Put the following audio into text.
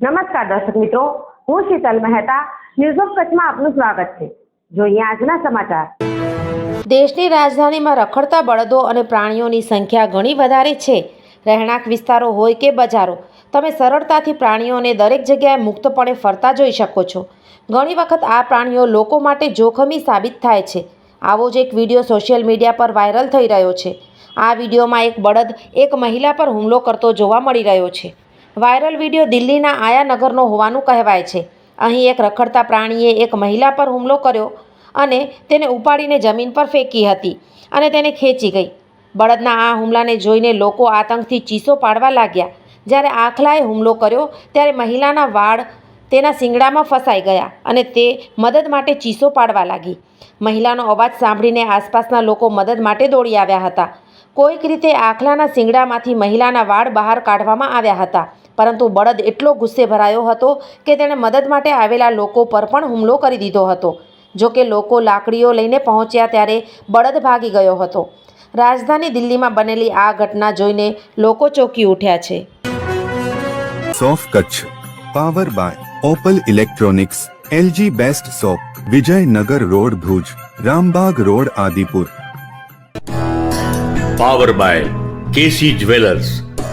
નમસ્કાર દર્શક મિત્રો, હું શીતલ મહેતા ન્યૂઝ ઓફ કચ્છમાં આપનું સ્વાગત છે. જોઈએ આજના સમાચાર. દેશની રાજધાનીમાં રખડતા બળદો અને પ્રાણીઓની સંખ્યા ઘણી વધારે છે. રહેણાંક વિસ્તારો હોય કે બજારો, તમે સરળતાથી પ્રાણીઓને દરેક જગ્યાએ મુક્તપણે ફરતા જોઈ શકો છો. ઘણી વખત આ પ્રાણીઓ લોકો માટે જોખમી સાબિત થાય છે. આવો જ એક વીડિયો સોશિયલ મીડિયા પર વાયરલ થઈ રહ્યો છે. આ વિડીયોમાં એક બળદ, એક મહિલા પર હુમલો કરતો જોવા મળી રહ્યો છે. વાયરલ વીડિયો દિલ્હીના આયાનગરનો હોવાનું કહેવાય છે. અહીં એક રખડતા પ્રાણીએ એક મહિલા પર હુમલો કર્યો અને તેને ઉપાડીને જમીન પર ફેંકી હતી અને તેને ખેંચી ગઈ. બળદના આ હુમલાને જોઈને લોકો આતંકથી ચીસો પાડવા લાગ્યા. જ્યારે આખલાએ હુમલો કર્યો ત્યારે મહિલાના વાળ તેના શિંગડામાં ફસાઈ ગયા અને તે મદદ માટે ચીસો પાડવા લાગી. મહિલાનો અવાજ સાંભળીને આસપાસના લોકો મદદ માટે દોડી આવ્યા હતા. કોઈક રીતે આખલાના શિંગડામાંથી મહિલાના વાળ બહાર કાઢવામાં આવ્યા હતા. પરંતુ બળદ એટલો ગુસ્સે ભરાયો હતો કે તેણે મદદ માટે આવેલા લોકો પર પણ હુમલો કરી દીધો હતો. જો કે લોકો લાકડીઓ લઈને પહોંચ્યા ત્યારે બળદ ભાગી ગયો હતો. રાજધાની દિલ્હીમાં બનેલી આ ઘટના જોઈને લોકો ચોંકી ઉઠ્યા છે. સોફ Kutch power by Opal electronics LG best shop Vijaynagar road Bhuj Rambag road Adipur. Power by KC jewellers.